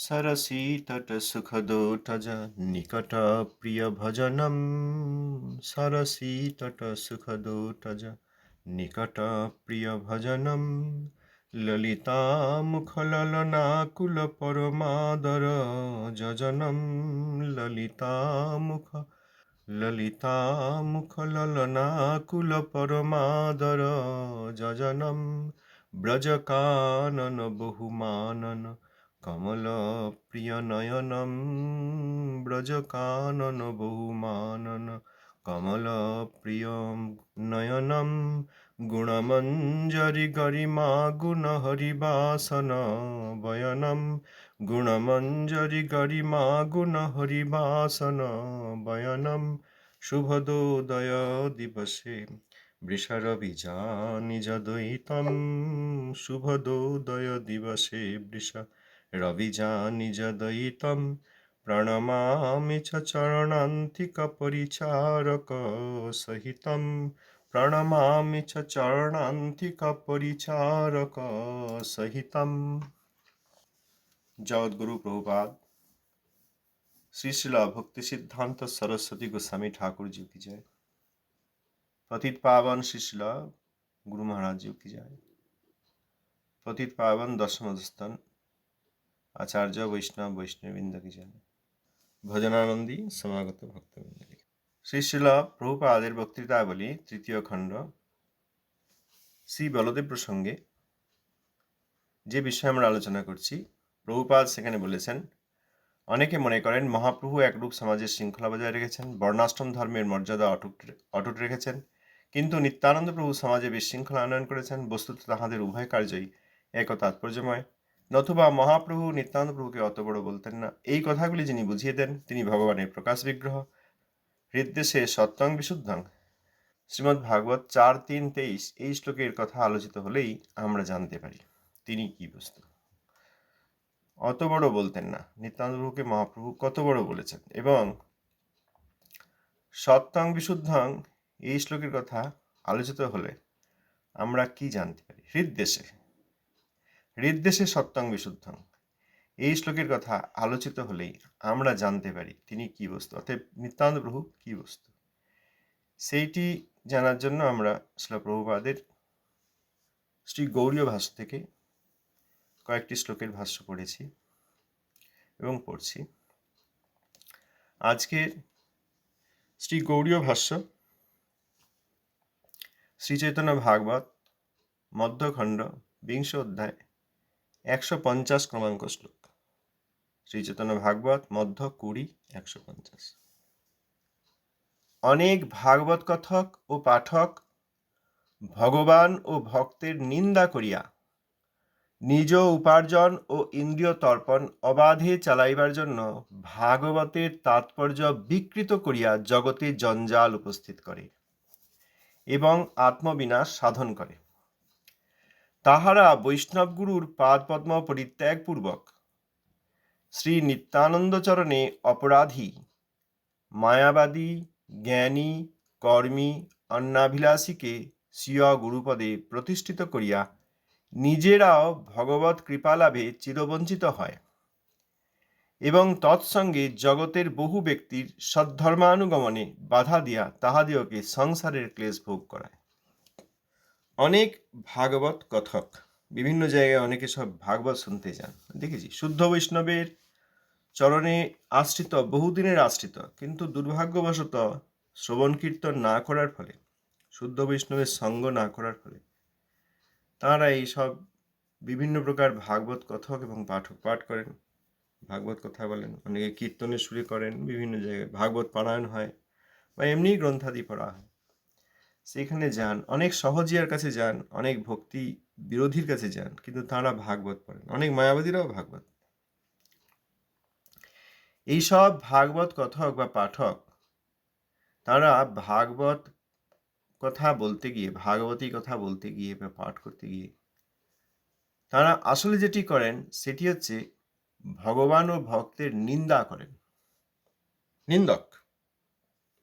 Cersei तट सुखदोटज निकट प्रिय भजनम सरसी तट सुखदोटज निकट प्रिय কমল প্রিয় নয়নম ব্রজকানন বহুমানন। কমল প্রিয় নয়নম গুণমঞ্জরি গরিমা গুণ হরিবাসন বয়নম। গুণমঞ্জরি গরিমা গুণ হরিবাসন বয়নম। শুভদোদয় দিবসে বৃষর বিজা নিজ দ্বৈতম। শুভদোদয় দিবসে বৃষ রবিজা নিজ দ্বৈতম প্রণমামি চ চরণান্তিক পরিচারক সহিতম প্রণমামি চ চরণান্তিক পরিচারক সহিতম জগৎগুরু প্রভুপাদ শ্রী শিলা ভক্তি সিদ্ধান্ত সরস্বতী গোস্বামী ठाकुर जी की जय पतित पावन श्री शिला गुरु महाराज जी की जय पतित पावन दशम स्थान আচার্য বৈষ্ণব বৈষ্ণবৃন্দ কি জানে? ভজনানন্দী সমাগত ভক্তবৃন্দ শ্রীশিল প্রভুপাদের বক্তৃতাবলী, তৃতীয় খণ্ড, শ্রী বলদেব প্রসঙ্গে যে বিষয়ে আমরা আলোচনা করছি, প্রভুপাদ সেখানে বলেছেন, অনেকে মনে করেন মহাপ্রভু একরূপ সমাজের শৃঙ্খলা বজায় রেখেছেন, বর্ণাশ্রম ধর্মের মর্যাদা অটুট অটুট রেখেছেন, কিন্তু নিত্যানন্দ প্রভু সমাজে বিশৃঙ্খলা আনয়ন করেছেন, বস্তুত তাহাদের উভয় কার্যই এক তাৎপর্যময়। নতুবা মহাপ্রভু নিত্যানন্দ প্রভুকে অত বড় বলতেন না। এই কথাগুলি যিনি বুঝিয়ে দেন, তিনি ভগবানের প্রকাশ বিগ্রহ। হৃদ্দেশে সত্যং বিশুদ্ধং। শ্রীমদ্ ভাগবত চার তিন তেইশ, এই শ্লোকের কথা আলোচিত হলেই আমরা জানতে পারি তিনি কি বস্তু। অত বড় বলতেন না। নিত্যানন্দ প্রভুকে মহাপ্রভু কত বড় বলেছেন এবং সত্যং বিশুদ্ধং, এই শ্লোকের কথা আলোচিত হলে আমরা কি জানতে পারি? হৃদ্দেশে। হৃদ্দেশে সত্যং বিশুদ্ধং। এই শ্লোকের কথা আলোচিত হলেই আমরা জানতে পারি তিনি কি বস্তু অর্থাৎ নিত্যানন্দ প্রভু কি বস্তু। সেইটি জানার জন্য আমরা প্রভুপাদের শ্রী গৌরীয় ভাষ্য থেকে কয়েকটি শ্লোকের ভাষ্য পড়েছি এবং পড়ছি। আজকের শ্রী গৌরীয় ভাষ্য শ্রী চৈতন্য ভাগবত মধ্যখণ্ড বিংশ অধ্যায় একশো পঞ্চাশ ক্রমাঙ্ক শ্লোক। শ্রীচৈতন্য ভাগবত, মধ্য কুড়ি, একশো পঞ্চাশ। অনেক ভাগবত কথক ও পাঠক ভগবান ও ভক্তের নিন্দা করিয়া নিজ উপার্জন ও ইন্দ্রিয় তর্পণ অবাধে চালাইবার জন্য ভাগবতের তাৎপর্য বিকৃত করিয়া জগতে জঞ্জাল উপস্থিত করে এবং আত্মবিনাশ সাধন করে। তাহারা বৈষ্ণবগুরুর পাদপদ্ম পরিত্যাগপূর্বক শ্রী নিত্যানন্দচরণে অপরাধী, মায়াবাদী, জ্ঞানী, কর্মী, অন্নাভিলাষীকে স্বীয় গুরুপদে প্রতিষ্ঠিত করিয়া নিজেরাও ভগবত কৃপালাভে চিরবঞ্চিত হয় এবং তৎসঙ্গে জগতের বহু ব্যক্তির সদ্ধর্মানুগমনে বাধা দিয়া তাহাদিওকে সংসারের ক্লেশ ভোগ করায়। অনেক ভাগবত কথক, বিভিন্ন জায়গায় অনেকে সব ভাগবত শুনতে যান। দেখেছি, শুদ্ধ বৈষ্ণবের চরণে আশ্রিত, বহুদিনের আশ্রিত, কিন্তু দুর্ভাগ্যবশত শ্রবণ কীর্তন না করার ফলে, শুদ্ধ বৈষ্ণবের সঙ্গ না করার ফলে, তাঁরা এই সব বিভিন্ন প্রকার ভাগবত কথক এবং পাঠক পাঠ করেন। ভাগবত কথা বলেন, অনেকে কীর্তনের সুরে করেন, বিভিন্ন জায়গায় ভাগবত পারায়ণ হয় বা এমনি গ্রন্থাদি পড়া হয়। সেখানে যান, অনেক সহজিয়ার কাছে যান, অনেক ভক্তি বিরোধীর কাছে যান, কিন্তু তাঁরা ভাগবত পড়েন। অনেক মায়াবাদীরাও ভাগবত এইসব ভাগবত কথক বা পাঠক, তারা ভাগবত কথা বলতে গিয়ে, ভাগবতী কথা বলতে গিয়ে বা পাঠ করতে গিয়ে, তারা আসলে যেটি করেন, সেটি হচ্ছে ভগবান ও ভক্তের নিন্দা করেন। নিন্দক।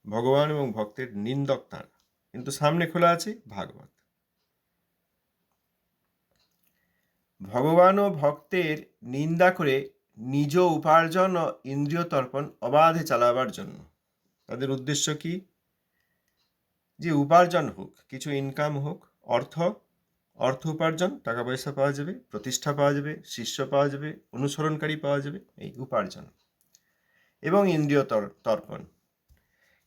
ভগবান এবং ভক্তের নিন্দক তারা। কিন্তু সামনে খোলা আছে ভাগবত। ভগবান ও ভক্তের নিন্দা করে নিজ উপার্জন ও ইন্দ্রিয় তর্পণ অবাধে চালাবার জন্য। তাদের উদ্দেশ্য কি? যে উপার্জন হোক, কিছু ইনকাম হোক, অর্থ অর্থ উপার্জন, টাকা পয়সা পাওয়া যাবে, প্রতিষ্ঠা পাওয়া যাবে, শিষ্য পাওয়া যাবে, অনুসরণকারী পাওয়া যাবে, এই উপার্জন। এবং ইন্দ্রিয় তর্পণ।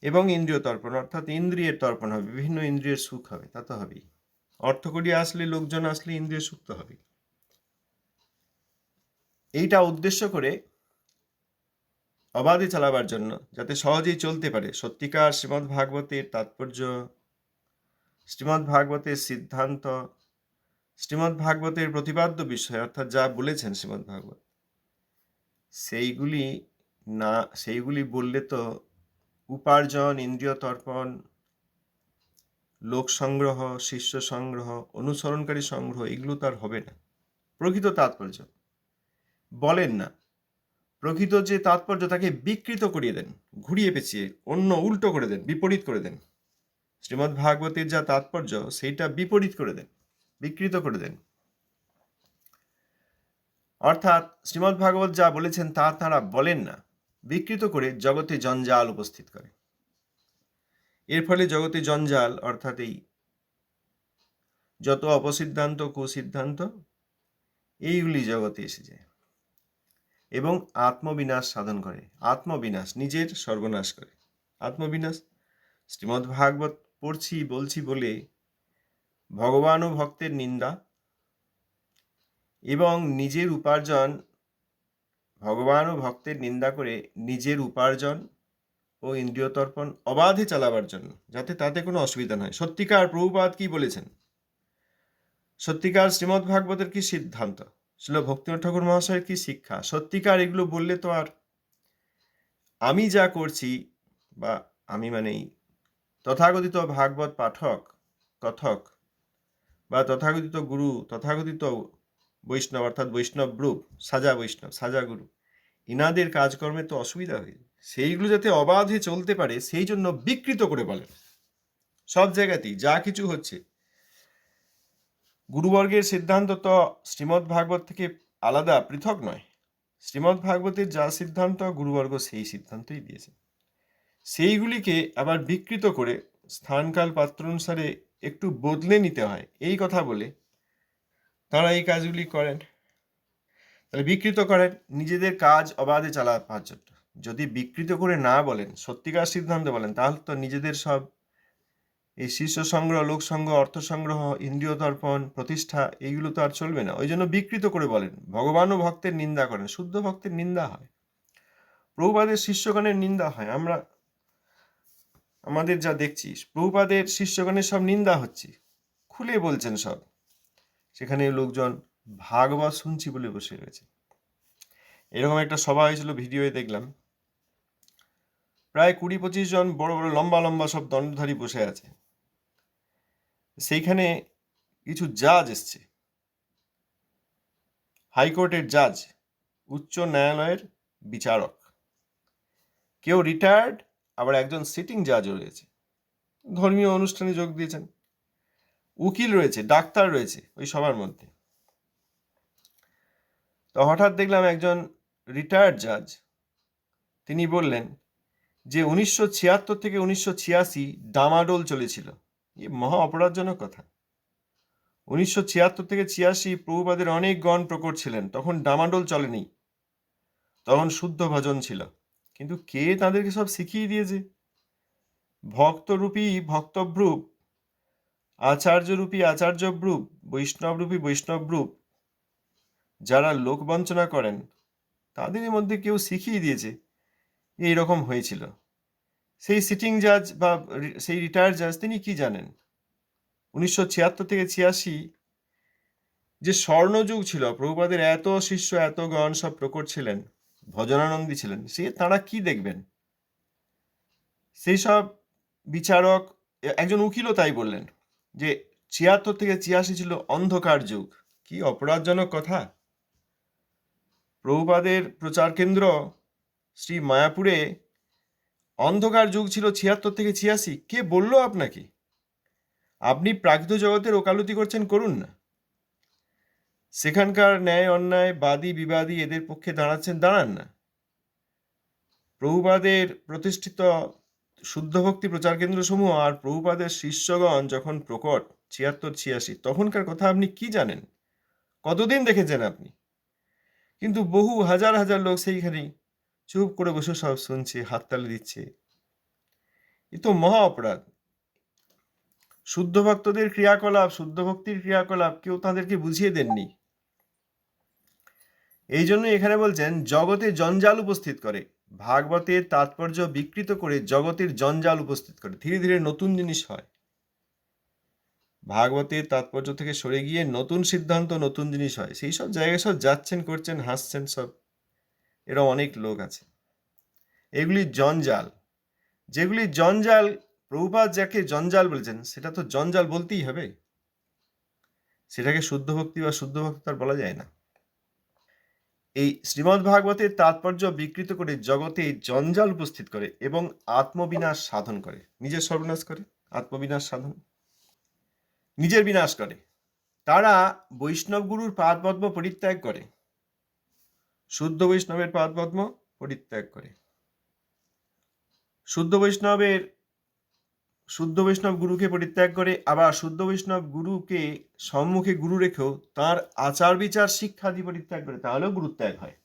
এবং ইন্দ্রিয় তর্পণ, অর্থাৎ ইন্দ্রিয়ের তর্পণ হবে, বিভিন্ন ইন্দ্রিয়ের সুখ হবে, তা তো হবেই। অর্থ করি আসলে, লোকজন আসলে ইন্দ্রিয় সুখ তো হবে এইটা উদ্দেশ্য করে অবাধে চালাবার জন্য, যাতে সহজেই চলতে পারে, সত্যিকার শ্রীমদ্ ভাগবতের তাৎপর্য শ্রীমদ্ ভাগবতের সিদ্ধান্ত শ্রীমদ্ ভাগবতের প্রতিপাদ্য বিষয়, অর্থাৎ যা বলেছেন শ্রীমদ্ ভাগবত সেইগুলি না, সেইগুলি বললে তো উপার্জন, ইন্দ্রিয় তর্পণ লোক সংগ্রহ শিষ্য সংগ্রহ, অনুসরণকারী সংগ্রহ, এগুলো তো আর হবে না। প্রকৃত তাৎপর্য। বলেন না, প্রকৃত যে তাৎপর্য তাকে বিকৃত করিয়ে দেন, ঘুরিয়ে পেঁচিয়ে, অন্য উল্টো করে দেন, বিপরীত করে দেন। শ্রীমদ্ ভাগবতের যা তাৎপর্য, সেইটা বিপরীত করে দেন, বিকৃত করে দেন। অর্থাৎ শ্রীমদ্ ভাগবত যা বলেছেন তা তারা বলেন না। বিকৃত করে জগতে জঞ্জাল উপস্থিত করে। এর ফলে জগতে জঞ্জাল, অর্থাৎ এই যত অপসিদ্ধান্ত, কুসিদ্ধান্ত, এইগুলি জগতে এসে যায় এবং আত্মবিনাশ সাধন করে। আত্মবিনাশ, নিজের সর্বনাশ করে। আত্মবিনাশ, শ্রীমদ্ ভাগবত পড়ছি, বলছি বলে ভগবান ও ভক্তের নিন্দা এবং নিজের উপার্জন ভগবান ও ভক্তের নিন্দা করে নিজের উপার্জন ও ইন্দ্রিয় তর্পণ অবাধে চালাবার জন্য, যাতে তাতে কোনো অসুবিধা নয়। সত্যিকার প্রভুপাত কি বলেছেন? সত্যিকার শ্রীমদ্ ভাগবতের কি সিদ্ধান্ত? ছিল ভক্তিনাথ ঠাকুর মহাশয়ের কি শিক্ষা? সত্যিকার এগুলো বললে তো আর আমি যা করছি বা আমি মানেই তথাকথিত ভাগবত পাঠক, কথক বা তথাকথিত গুরু, তথাকথিত বৈষ্ণব অর্থাৎ বৈষ্ণব গ্রুপ, সাজা বৈষ্ণব, সাজা গুরু। ইনাদের কাজকর্মে তো অসুবিধা হয়ে। সেইগুলো যাতে অবাধে চলতে পারে, সেই জন্য বিকৃত করে বলেন সব জায়গাতেই যা কিছু হচ্ছে। গুরুবর্গের সিদ্ধান্ত তো শ্রীমদ্ ভাগবত থেকে আলাদা, পৃথক নয়। শ্রীমদ্ ভাগবতের যা সিদ্ধান্ত, গুরুবর্গ সেই সিদ্ধান্তই দিয়েছে। সেইগুলিকে আবার বিকৃত করে স্থানকাল পাত্র অনুসারে একটু বদলে নিতে হয়। এই কথা বলে তারা এই কাজগুলি করেন। তাহলে বিকৃত করেন নিজেদের কাজ অবাধে চালাবার জন্য যদি বিকৃত করে না বলেন, সত্যিকার সিদ্ধান্ত বলেন, তাহলে তো নিজেদের সব এই শীর্ষ সংগ্রহ, লোক সংগ্রহ, অর্থ সংগ্রহ, ইন্দ্রিয় তর্পণ, প্রতিষ্ঠা, এইগুলো তো আর চলবে না। ওই জন্য বিকৃত করে বলেন ভগবান ও ভক্তের নিন্দা করেন, শুদ্ধ ভক্তের নিন্দা হয়। প্রভুপাদের শিষ্যগণের নিন্দা হয়। আমরা, আমাদের যা দেখছি, প্রভুপাদের শিষ্যগণের সব নিন্দা হচ্ছে। খুলে বলছেন সব। সেখানে লোকজন ভাগবত শুনছি বলে বসে রয়েছে। এরকম একটা সভা হয়েছিল, ভিডিওয়ে দেখলাম। প্রায় কুড়ি পঁচিশ জন বড় বড় লম্বা লম্বা সব দণ্ডধারী বসে আছে। সেইখানে কিছু জাজ এসছে। হাইকোর্টের জাজ, উচ্চ ন্যায়ালয়ের বিচারক। কেউ রিটায়ার্ড আবার একজন সিটিং জাজও রয়েছে। ধর্মীয় অনুষ্ঠানে যোগ দিয়েছেন। উকিল রয়েছে, ডাক্তার রয়েছে, ওই সবার মধ্যে। তো হঠাৎ দেখলাম একজন রিটায়ার্ড জাজ তিনি বললেন যে উনিশশো ছিয়াত্তর থেকে উনিশশো ছিয়াশি ডামাডোল চলেছিল। এ মহা অপরাধজনক কথা। উনিশশো ছিয়াত্তর থেকে ছিয়াশি প্রভুপাদের অনেক গণ প্রকট ছিলেন, তখন ডামাডোল চলেনি। তখন শুদ্ধ ভজন ছিল। কিন্তু কে তাদেরকে সব শিখিয়ে দিয়েছে? ভক্তরূপী ভক্তভ্রূপ আচার্যরূপী আচার্যভ্রূপ বৈষ্ণবরূপী, বৈষ্ণবরূপ, যারা লোক বঞ্চনা করেন তাদের মধ্যে কেউ শিখিয়ে দিয়েছে, এই রকম হয়েছিল। সেই সিটিং জাজ বা সেই রিটায়ার্ড জাজ তিনি কি জানেন? উনিশশো ছিয়াত্তর থেকে ছিয়াশি যে স্বর্ণযুগ ছিল, প্রভুপাদের এত শিষ্য, এত গণ সব প্রকট ছিলেন, ভজনানন্দী ছিলেন, সে তারা কি দেখবেন? সেই সব বিচারক, একজন উকিলও তাই বললেন। যে ছিয়াত্তর থেকে ছিয়াশি ছিল অন্ধকার যুগ। কি অপরাধজনক কথা? প্রভুপাদের প্রচার কেন্দ্র শ্রী মায়াপুরে অন্ধকার যুগ ছিল ছিয়াত্তর থেকে ছিয়াশি। কে বলল আপনাকে? আপনি প্রাকৃত জগতের ওকালতি করছেন, করুন না। সেখানকার ন্যায়, অন্যায়, বাদী, বিবাদী এদের পক্ষে দাঁড়াচ্ছেন, দাঁড়ান না। প্রভুপাদের প্রতিষ্ঠিত শুদ্ধ ভক্তি প্রচার কেন্দ্র সমূহ আর প্রভুপাদের শিষ্যগণ যখন প্রকট, ছিয়াত্তর, ছিয়াশি, তখনকার কথা আপনি কি জানেন? কতদিন দেখেছেন আপনি? কিন্তু বহু হাজার হাজার লোক সেইখানেই চুপ করে বসে সব শুনছে, হাততালি দিচ্ছে। এ তো মহা অপরাধ। শুদ্ধ ভক্তদের ক্রিয়াকলাপ শুদ্ধ ভক্তির ক্রিয়াকলাপ কেউ তাদেরকে বুঝিয়ে দেননি। এই জন্য এখানে বলছেন, জগতে জঞ্জাল উপস্থিত করে। ভাগবতের তাৎপর্য বিকৃত করে জগতের জঞ্জাল উপস্থিত করে। ধীরে ধীরে নতুন জিনিস হয়। ভাগবতের তাৎপর্য থেকে সরে গিয়ে নতুন সিদ্ধান্ত, নতুন জিনিস হয়। সেই সব জায়গায় সব যাচ্ছেন, করছেন, হাসছেন সব। এরকম অনেক লোক আছে। এগুলি জঞ্জাল। যেগুলি জঞ্জাল প্রভুপাত যাকে জঞ্জাল বলেছেন, সেটা তো জঞ্জাল বলতেই হবে। সেটাকে শুদ্ধ ভক্তি বা শুদ্ধ ভক্তি তার বলা যায় না। এই শ্রীমদ্ ভাগবতের তাৎপর্য বিকৃত করে জগতে জঞ্জাল উপস্থিত করে এবং আত্মবিনাশ সাধন করে। নিজের সর্বনাশ করে, আত্মবিনাশ সাধন। নিজের বিনাশ করে। তারা বৈষ্ণব গুরুর পাদপদ্ম পরিত্যাগ করে। শুদ্ধ বৈষ্ণবের পাদপদ্ম পরিত্যাগ করে। শুদ্ধ বৈষ্ণবের শুদ্ধ বৈষ্ণব গুরুকে পরিত্যাগ করে, আবার শুদ্ধ বৈষ্ণব গুরুকে সম্মুখে গুরু রেখেও তার আচার বিচার শিক্ষা শিক্ষাদি পরিত্যাগ করে, তাহলেও গুরুত্যাগ হয়।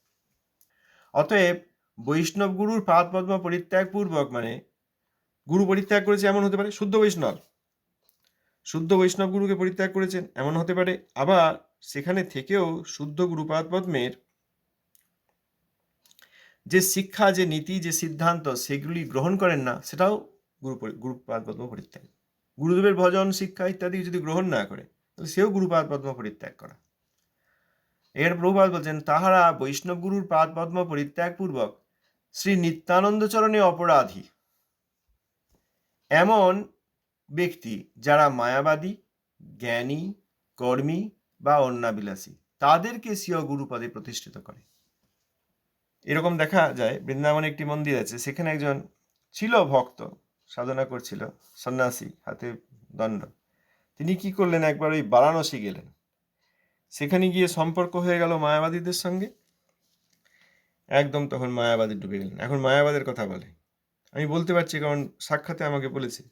অতএব বৈষ্ণব গুরুর পাদ পদ্ম পরিত্যাগ পূর্বক মানে গুরু পরিত্যাগ করেছে এমন হতে পারে, শুদ্ধ বৈষ্ণব। শুদ্ধ বৈষ্ণব গুরুকে পরিত্যাগ করেছেন এমন হতে পারে, আবার সেখানে থেকেও শুদ্ধ গুরুপাদ পদ্মের যে শিক্ষা, যে নীতি, যে সিদ্ধান্ত, সেগুলি গ্রহণ করেন না, সেটাও গুরু পদ্ম পরিত্যাগ। গুরুদেবের ভজন, শিক্ষা ইত্যাদি যদি গ্রহণ না করে, তাহলে সেও গুরুপাদ পদ্ম পরিত্যাগ করা। এর প্রভুপাদ বলছেন, তাহারা বৈষ্ণব গুরুর পাদ পদ্ম পরিত্যাগ পূর্বক শ্রী নিত্যানন্দ চরণে অপরাধী। এমন ব্যক্তি যারা মায়াবাদী, জ্ঞানী, কর্মী বা অন্যাবিলাসী তাদেরকে স্বীয় গুরুপদে প্রতিষ্ঠিত করে। এরকম দেখা যায়, বৃন্দাবনে একটি মন্দির আছে, সেখানে একজন ছিল ভক্ত সাধনা করছিল, সন্ন্যাসী, হাতে দণ্ড। তিনি কি করলেন? একবার ওই বারাণসী গেলেন। সেখানে গিয়ে সম্পর্ক হয়ে গেল মায়াবাদীদের সঙ্গে। একদম তখন মায়াবাদী ডুবে গেলেন। এখন মায়াবাদের কথা বলে। আমি বলতে পারছি, কারণ সাক্ষাতে আমাকে বলেছে।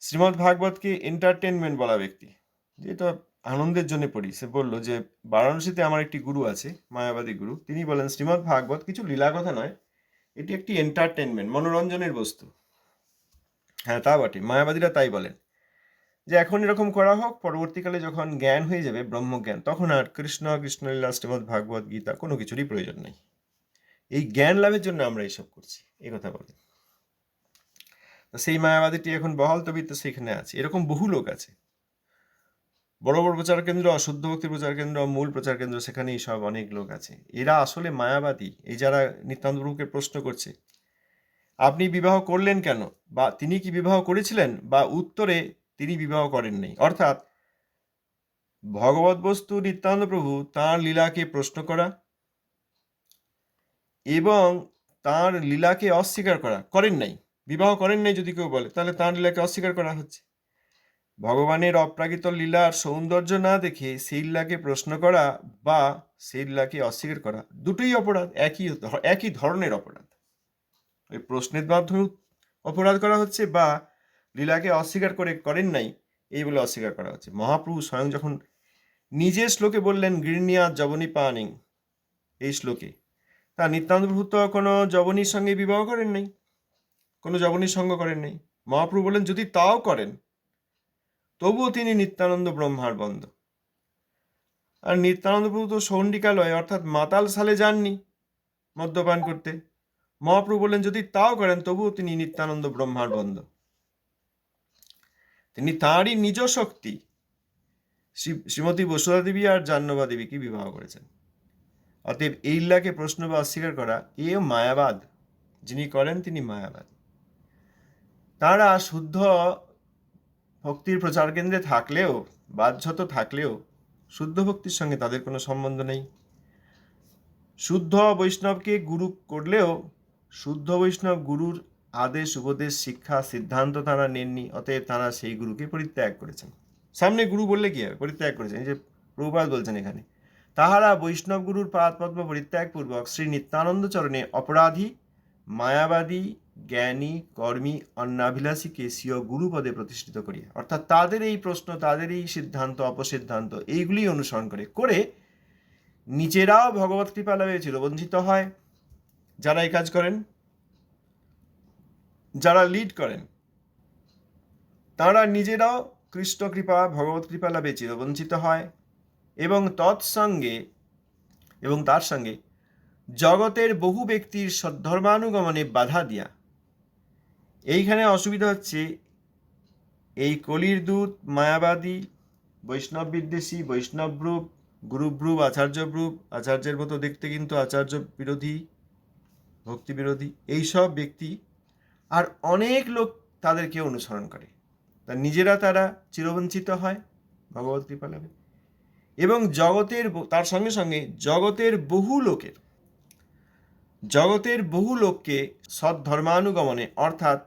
শ্রীমদ্ ভাগবতকে এন্টারটেনমেন্ট বলা ব্যক্তি। যেটা আনন্দের জন্য পড়ি। সে বলল যে, বারাণসীতে আমার একটি গুরু আছে, মায়াবাদী গুরু। তিনি বলেন, শ্রীমদ্ ভাগবত কিছু লীলা কথা নয়। এটি একটি এন্টারটেনমেন্ট মনোরঞ্জনের বস্তু। হ্যাঁ তা বটে। মায়াবাদীরা তাই বলেন। যে এখন এরকম করা হোক, পরবর্তীকালে যখন জ্ঞান হয়ে যাবে, ব্রহ্মজ্ঞান, তখন আর কৃষ্ণ কৃষ্ণলীলা শ্রীমদ্ ভাগবত, গীতা কোনো কিছুরই প্রয়োজন নেই। এই জ্ঞান লাভের জন্য আমরা এইসব করছি এই কথা বলে তো সেই মায়াবাদীটি এখন বহাল তবিত সেখানে আছে। এরকম বহু লোক আছে। বড় বড় প্রচার কেন্দ্র শুদ্ধ ভক্তি প্রচার কেন্দ্র, মূল প্রচার কেন্দ্র, সেখানেই সব অনেক লোক আছে। এরা আসলে মায়াবাদী। এই যারা নিত্যান্ত প্রভুকে প্রশ্ন করছে আপনি বিবাহ করলেন কেন? বা তিনি কি বিবাহ করেছিলেন? বা উত্তরে তিনি বিবাহ করেননি। অর্থাৎ ভগবত বস্তু নিত্যানন্দ প্রভু তাঁর লীলাকে প্রশ্ন করা এবং তাঁর লীলাকে অস্বীকার করা করেন নাই। বিবাহ করেন নাই যদি কেউ বলে, তাহলে তাঁর লীলাকে অস্বীকার করা হচ্ছে। ভগবানের অপ্রাকৃত লীলার সৌন্দর্য না দেখে সেই লীলাকে প্রশ্ন করা বা সেই লীলাকে অস্বীকার করা দুটোই অপরাধ, একই একই ধরনের অপরাধ। ওই প্রশ্নের মাধ্যমে অপরাধ করা হচ্ছে বা লীলাকে অস্বীকার করে করেন নাই, এই বলে অস্বীকার করা হচ্ছে। মহাপ্রভু স্বয়ং যখন নিজের শ্লোকে বললেন, গৃহণিয়া জবনী পানিং এই শ্লোকে, তা নিত্যানন্দ প্রভু তো কোনো জবনীর সঙ্গে বিবাহ করেন নাই, কোনো জবনীর সঙ্গ করেন নাই। মহাপ্রভু বললেন, যদি তাও করেন, তবুও তিনি নিত্যানন্দ ব্রহ্মার বন্ধ। আর নিত্যানন্দ প্রভু তো সৌন্ডিকালয় অর্থাৎ মাতাল সালে যাননি মদ্যপান করতে। মহাপ্রভু বললেন, যদি তাও করেন, তবুও তিনি নিত্যানন্দ ব্রহ্মার বন্ধ। তিনি তাঁরই নিজ শক্তি। শ্রী- শ্রীমতী বসুধা দেবী আর জাহ্নবা দেবীকে বিবাহ করেছেন? অতএব এই লীলাকে প্রশ্ন বা অস্বীকার করা এও মায়াবাদ। যিনি করেন, তিনি মায়াবাদ। তাঁরা শুদ্ধ ভক্তির প্রচার কেন্দ্রে থাকলেও, বাধ্যত থাকলেও, শুদ্ধ ভক্তির সঙ্গে তাদের কোনো সম্বন্ধ নেই। শুদ্ধ বৈষ্ণবকে গুরু করলেও শুদ্ধ বৈষ্ণব গুরুর আদেশ, উপদেশ, শিক্ষা, সিদ্ধান্ত তারা নেননি, অতএব তারা সেই গুরুকে পরিত্যাগ করেছেন। সামনে গুরু বললে কি হবে? পরিত্যাগ করেছেন। এই যে প্রভুপাত বলছেন এখানে, তাহারা বৈষ্ণব গুরুর পাদপদ্ম পরিত্যাগপূর্বক শ্রী নিত্যানন্দ চরণে অপরাধী, মায়াবাদী, জ্ঞানী, কর্মী অন্নাভিলাষীকে স্বীয় গুরুপদে প্রতিষ্ঠিত করিয়া, অর্থাৎ তাদের এই প্রশ্ন, তাদের এই সিদ্ধান্ত, অপসিদ্ধান্ত এইগুলি অনুসরণ করে করে নিজেরাও ভগবত কৃপা লাভে চিরবঞ্চিত হয়। যারা এই কাজ করেন, যারা লিড করেন, তারা নিজেরাও কৃষ্ণ কৃপা, ভগবত কৃপা লাভে চিরবঞ্চিত হয় এবং তৎসঙ্গে এবং তার সঙ্গে জগতের বহু ব্যক্তির সদ্ধর্মানুগমনে বাধা দিয়া, এইখানে অসুবিধা হচ্ছে এই কলির দূত, মায়াবাদী, বৈষ্ণব বিদ্বেষী, বৈষ্ণব রূপ, গুরুব্রুপ আচার্য ব্রুপ আচার্যের মতো দেখতে কিন্তু আচার্য বিরোধী ভক্তি বিরোধী এইসব ব্যক্তি আর অনেক লোক তাদেরকে অনুসরণ করে। তা নিজেরা তারা চিরবঞ্চিত হয় ভগবত কৃপা লাভে। এবং জগতের তার সঙ্গে সঙ্গে জগতের বহু লোকের, জগতের বহু লোককে সদ্ধর্মানুগমনে অর্থাৎ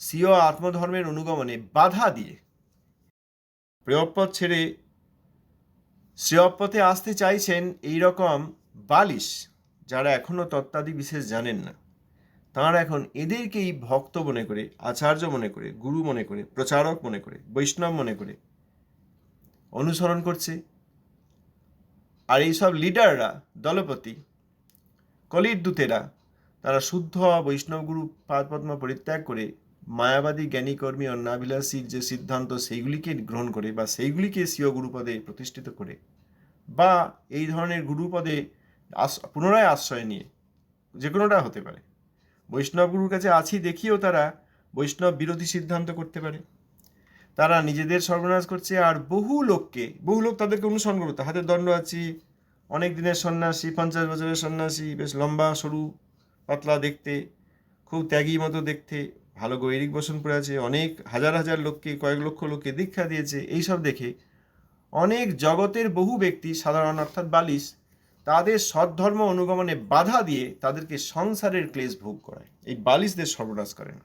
স্বীয় আত্মধর্মের অনুগমনে বাধা দিয়ে প্রেয়পথ ছেড়ে শ্রেয়পথে আসতে চাইছেন এই রকম বালিশ যারা এখনও তত্ত্বাদি বিশেষ জানেন না, তাঁরা এখন এদেরকেই ভক্ত মনে করে, আচার্য মনে করে, গুরু মনে করে, প্রচারক মনে করে, বৈষ্ণব মনে করে অনুসরণ করছে। আর এইসব লিডাররা, দলপতি, কলির দূতেরা, তারা শুদ্ধ বৈষ্ণব গুরু পাদপদ্ম পরিত্যাগ করে মায়াবাদী জ্ঞানীকর্মী অন্নাবিলাসীর যে সিদ্ধান্ত, সেইগুলিকে গ্রহণ করে বা সেইগুলিকে স্বীয় গুরুপদে প্রতিষ্ঠিত করে বা এই ধরনের গুরুপদে পুনরায় আশ্রয় নিয়ে যে কোনোটা হতে পারে। বৈষ্ণব গুরুর কাছে আছি দেখিয়েও তারা বৈষ্ণব বিরোধী সিদ্ধান্ত করতে পারে। তারা নিজেদের সর্বনাশ করছে আর বহু লোককে, বহু লোক তাদেরকে অনুসরণ করতে হাতের দণ্ড আছি, অনেক দিনের সন্ন্যাসী, পঞ্চাশ বছরের সন্ন্যাসী, বেশ লম্বা, সরু, পাতলা দেখতে, খুব ত্যাগী মতো দেখতে, ভালো গৈরিক বসন পড়ে আছে, অনেক হাজার হাজার লোককে, কয়েক লক্ষ লোককে দীক্ষা দিয়েছে। এইসব দেখে অনেক জগতের বহু ব্যক্তি, সাধারণ অর্থাৎ বালিশ তাদের সদ্ধর্ম অনুগমনে বাধা দিয়ে তাদেরকে সংসারের ক্লেশ ভোগ করায় এই বালিশদের সর্বনাশ করেন।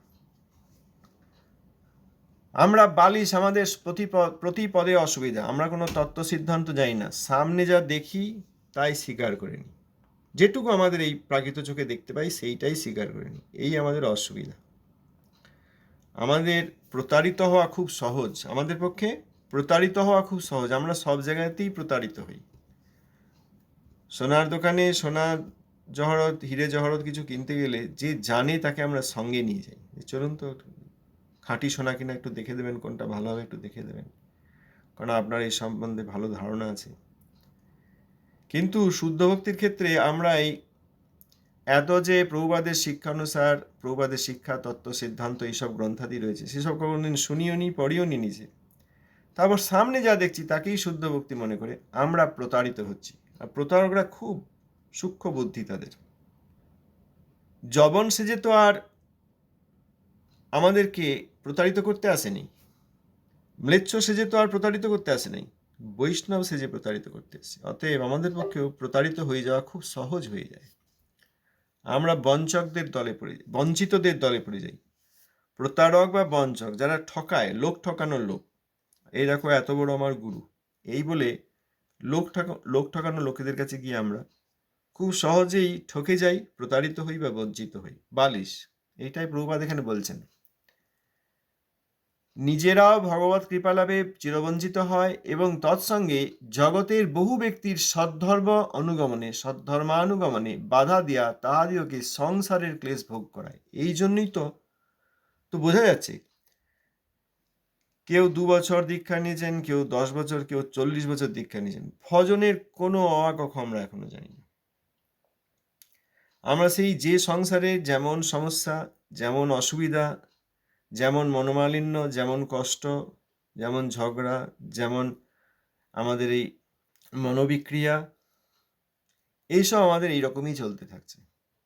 আমরা বালিশ আমাদের প্রতি পদে অসুবিধা। আমরা কোনো তত্ত্ব সিদ্ধান্ত যাই না। সামনে যা দেখি, তাই স্বীকার করে নিই যেটুকু আমাদের এই প্রাকৃত চোখে দেখতে পাই, সেইটাই স্বীকার করে নিই এই আমাদের অসুবিধা। আমাদের প্রতারিত হওয়া খুব সহজ। আমাদের পক্ষে প্রতারিত হওয়া খুব সহজ। আমরা সব জায়গাতেই প্রতারিত হই। সোনার দোকানে সোনা জহরত, হিরে জহরত কিছু কিনতে গেলে যে জানে তাকে আমরা সঙ্গে নিয়ে যাই। চলুন তো খাঁটি সোনা কিনা একটু দেখে দেবেন, কোনটা ভালো হবে একটু দেখে দেবেন। কারণ আপনার এই সম্বন্ধে ভালো ধারণা আছে। কিন্তু শুদ্ধ ভক্তির ক্ষেত্রে আমরা এই এত যে প্রভুবাদের শিক্ষানুসার প্রভুবাদের শিক্ষা, তত্ত্ব, সিদ্ধান্ত এইসব গ্রন্থাদি রয়েছে, সেসব কোনোদিন শুনিও নি, পড়িও নি নিজে। তারপর সামনে যা দেখছি তাকেই শুদ্ধ ভক্তি মনে করে আমরা প্রতারিত হচ্ছি। আর প্রতারকরা খুব সূক্ষ্ম বুদ্ধি তাদের। জবন সেজে তো আর আমাদেরকে প্রতারিত করতে আসেনি। ম্লেচ্ছ সেজে তো আর প্রতারিত করতে আসেনি। বৈষ্ণব সেজে প্রতারিত করতে এসেছে। অতএব আমাদের পক্ষেও প্রতারিত হয়ে যাওয়া খুব সহজ হয়ে যায়। আমরা বঞ্চকদের দলে পড়ে যাই, বঞ্চিতদের দলে পড়ে যাই। প্রতারক বা বঞ্চক যারা ঠকায়, লোক ঠকানোর লোক। এই দেখো এত বড় আমার গুরু। এই বলে লোক ঠকা লোক ঠকানো লোকেদের কাছে গিয়ে আমরা খুব সহজেই ঠকে যাই, প্রতারিত হই বা বঞ্চিত হই। বালিশ এইটাই প্রভুপাদ এখানে বলছেন। নিজেরাও ভগবত কৃপালাভে চিরবঞ্চিত হয় এবং তৎসঙ্গে জগতের বহু ব্যক্তির সদ্ধর্ম অনুগমনে সদ্ধর্মানুগমনে বাধা দিয়া তাহাদিওকে সংসারের ক্লেশ ভোগ করায়। এই জন্যই তো তো বোঝা যাচ্ছে কেউ দু বছর দীক্ষা নিয়েছেন, কেউ দশ বছর, কেউ চল্লিশ বছর দীক্ষা নিয়েছেন। ভজনের কোনো অবাক আমরা এখনও জানি না আমরা সেই যে সংসারে যেমন সমস্যা, যেমন অসুবিধা, যেমন মনোমালিন্য, যেমন কষ্ট, যেমন ঝগড়া, যেমন আমাদের এই মনোবিক্রিয়া, এইসব আমাদের এইরকমই চলতে থাকছে।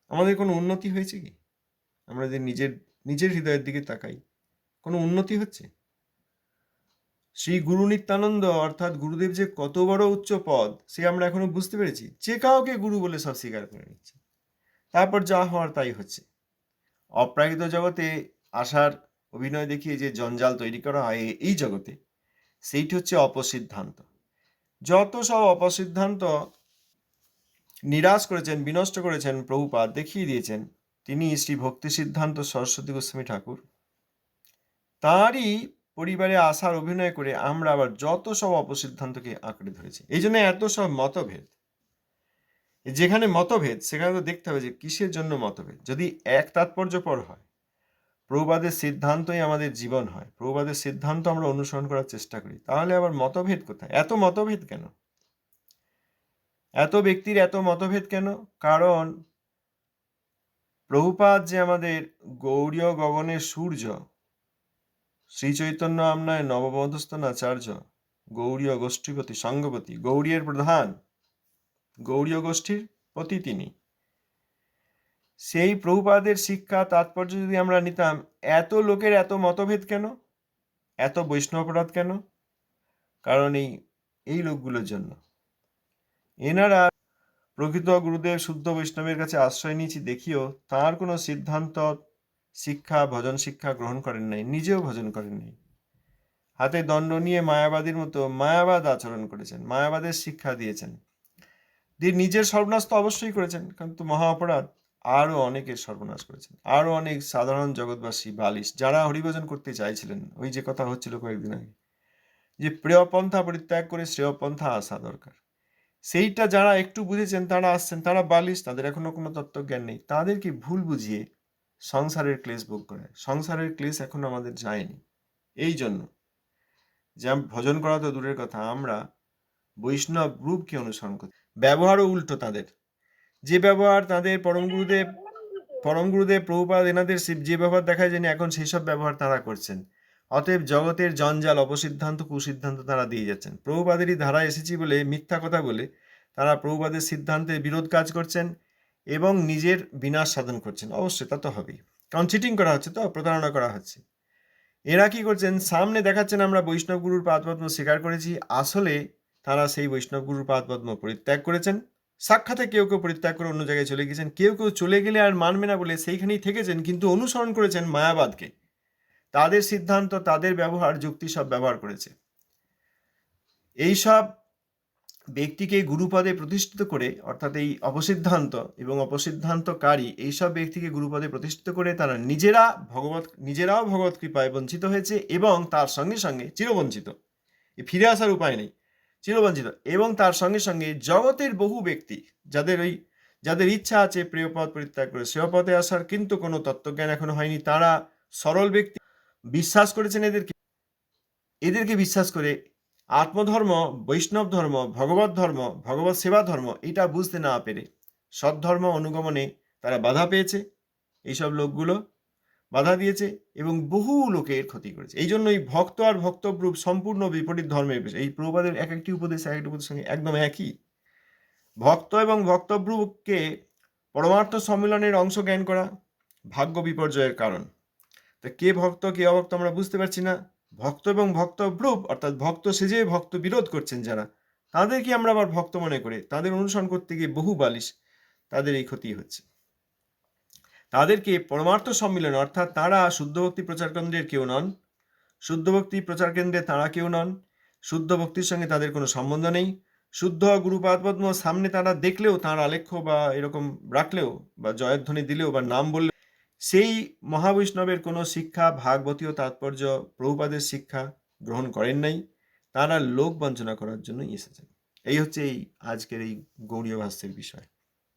আমাদের কোনো উন্নতি হয়েছে কি? আমরা যে নিজের নিজের হৃদয়ের দিকে তাকাই। কোনো উন্নতি হচ্ছে? শ্রী গুরু নিত্যানন্দ অর্থাৎ গুরুদেব যে কত বড় উচ্চ পদ, সে আমরা এখনও বুঝতে পেরেছি। যে কাউকে গুরু বলে সব স্বীকার করে নিচ্ছে। তারপর যা হওয়ার তাই হচ্ছে। অপ্রাকৃত জগতে আসার অভিনয় দেখিয়ে যে জঞ্জাল তৈরি করা হয় এই জগতে, সেইটি হচ্ছে অপসিদ্ধান্ত। যত সব অপসিদ্ধান্ত নিরাশ করেছেন, বিনষ্ট করেছেন, প্রভুপাদ দেখিয়ে দিয়েছেন, তিনি শ্রী ভক্তি সিদ্ধান্ত সরস্বতী গোস্বামী ঠাকুর, তাঁরই পরিবারে আসার অভিনয় করে আমরা আবার যত সব অপসিদ্ধান্তকে আঁকড়ে ধরেছি। এই জন্য এত সব মতভেদ। যেখানে মতভেদ, সেখানে তো দেখতে হবে যে কিসের জন্য মতভেদ। যদি এক তাৎপর্যপর হয়, প্রভুবাদের সিদ্ধান্তই আমাদের জীবন হয়, প্রভুবাদের সিদ্ধান্ত আমরা অনুসরণ করার চেষ্টা করি, তাহলে আবার মতভেদ কোথায়? এত মতভেদ কেন? এত ব্যক্তির এত মতভেদ কেন? কারণ প্রভুপাদ যে আমাদের গৌরীয় গগনের সূর্য শ্রী চৈতন্য আমনায় নবমধস্থন আচার্য গৌরীয় গোষ্ঠীপতি সঙ্গপতি গৌরীয় প্রধান গৌরীয় গোষ্ঠীর পতি তিনি। সেই প্রভুপাদের শিক্ষা, তাৎপর্য যদি আমরা নিতাম, এত লোকের এত মতভেদ কেন? এত বৈষ্ণবপরাধ কেন? কারণ এই এই লোকগুলোর জন্য। এনারা প্রকৃত গুরুদেব, শুদ্ধ বৈষ্ণবের কাছে আশ্রয় নিয়েছি, দেখিও তার কোনো সিদ্ধান্ত শিক্ষা, ভজন শিক্ষা গ্রহণ করেন নাই, নিজেও ভজন করেন নাই। হাতে দণ্ড নিয়ে মায়াবাদীর মতো মায়াবাদ আচরণ করেছেন, মায়াবাদের শিক্ষা দিয়েছেন। দিয়ে নিজের সর্বনাশ তো অবশ্যই করেছেন কিন্তু মহা অপরাধ আরও অনেকের সর্বনাশ করেছেন। আরও অনেক সাধারণ জগৎবাসী বালিশ, যারা হরিভজন করতে চাইছিলেন, ওই যে কথা হচ্ছিল কয়েকদিন আগে, যে প্রিয় পন্থা পরিত্যাগ করে শ্রেয় পন্থা আসা দরকার। সেইটা যারা একটু বুঝেছেন, তারা আসছেন, তারা বালিশ, তাদের এখনও কোনো তত্ত্বজ্ঞান নেই। তাদেরকে ভুল বুঝিয়ে সংসারের ক্লেশ ভোগ করে। সংসারের ক্লেশ এখনও আমাদের যায়নি। এই জন্য যা ভজন করা তো দূরের কথা, আমরা বৈষ্ণব রূপকে অনুসরণ করি। ব্যবহারও উল্টো তাদের। যে ব্যবহার তাদের পরম গুরুদেব পরম গুরুদেব, প্রভুপাদ, এনাদের যে ব্যবহার দেখায় জানি এখন সেই সব ব্যবহার তারা করছেন। অতএব জগতের জঞ্জাল, অপসিদ্ধান্ত, কুসিদ্ধান্ত তারা দিয়ে যাচ্ছেন। প্রভুপাদেরই ধারা এসেছি বলে মিথ্যা কথা বলে তারা প্রভুপাদের সিদ্ধান্তের বিরোধ কাজ করছেন। এবং নিজের বিনাশ সাধন করছেন। অবশ্যই, তা তো হবেই। কারণ চিটিং করা হচ্ছে তো, প্রতারণা করা হচ্ছে। এরা কি করছেন? সামনে দেখাচ্ছেন আমরা বৈষ্ণব গুরুর পাদপদ্ম স্বীকার করেছি। আসলে তারা সেই বৈষ্ণব গুরুর পাদপদ্ম পরিত্যাগ করেছেন। সাক্ষাতে কেউ কেউ পরিত্যাগ করে অন্য জায়গায় চলে গেছেন। কেউ কেউ চলে গেলে আর মানবে না বলে সেইখানেই থেকেছেন, কিন্তু অনুসরণ করেছেন মায়াবাদকে। তাদের সিদ্ধান্ত, তাদের ব্যবহার, যুক্তি সব ব্যবহার করেছে। এইসব ব্যক্তিকে গুরুপদে প্রতিষ্ঠিত করে, অর্থাৎ এই অপসিদ্ধান্ত এবং অপসিদ্ধান্তকারী এইসব ব্যক্তিকে গুরুপদে প্রতিষ্ঠিত করে তারা নিজেরা ভগবত, নিজেরাও ভগবত কৃপায় বঞ্চিত হয়েছে এবং তার সঙ্গে সঙ্গে চিরবঞ্চিত। ফিরে আসার উপায় নেই। চিরবঞ্চিত এবং তার সঙ্গে সঙ্গে জগতের বহু ব্যক্তি যাদের ওই, যাদের ইচ্ছা আছে প্রিয়পদ পরিত্যাগ করে শ্রেয়পদে আসার, কিন্তু কোনো তত্ত্বজ্ঞান এখনও হয়নি, তারা সরল ব্যক্তি, বিশ্বাস করেছেন এদেরকে। এদেরকে বিশ্বাস করে আত্মধর্ম, বৈষ্ণব ধর্ম, ভগবত ধর্ম, ভগবত সেবা ধর্ম, এটা বুঝতে না পেরে সদ্ধর্ম অনুগমনে তারা বাধা পেয়েছে। এইসব লোকগুলো বাধা দিয়েছে এবং বহু লোকের ক্ষতি করেছে। এই জন্যই ভক্ত আর ভক্তব্রূপ সম্পূর্ণ বিপরীত ধর্মের বিষয় এই প্রবাদের এক একটি উপদেশ, এক একটি উপদেশের সঙ্গে একদম একই। ভক্ত এবং ভক্তব্রূপকে পরমার্থ সম্মেলনের অংশ জ্ঞান করা ভাগ্য বিপর্যয়ের কারণ। তা কে ভক্ত, কে অভক্ত আমরা বুঝতে পারছি না। ভক্ত এবং ভক্ত ভক্তব্রূপ, অর্থাৎ ভক্ত সেজে ভক্ত বিরোধ করছেন যারা, তাদেরকে আমরা আবার ভক্ত মনে করে। তাদের অনুসরণ করতে গিয়ে বহু বালিশ তাদের এই ক্ষতি হচ্ছে। তাদেরকে পরমার্থ সম্মিলন, অর্থাৎ তারা শুদ্ধ ভক্তি প্রচার কেন্দ্রের কেউ নন শুদ্ধ ভক্তি প্রচার কেন্দ্রে তারা কেউ নন, শুদ্ধ ভক্তির সঙ্গে তাদের কোনো সম্বন্ধ নেই, শুদ্ধ গুরুপাদপদ্ম সামনে তারা দেখলেও, তাঁর আলেখ্য বা এরকম রাখলেও বা জয়ধ্বনি দিলেও বা নাম বললেও সেই মহাবৈষ্ণবের কোনো শিক্ষা, ভাগবতীয় তাৎপর্য, প্রভুপাদের শিক্ষা গ্রহণ করেন নাই। তারা লোক বঞ্চনা করার জন্যই এসেছেন। এই হচ্ছে এই আজকের এই গৌরীয় ভাষ্যের বিষয়।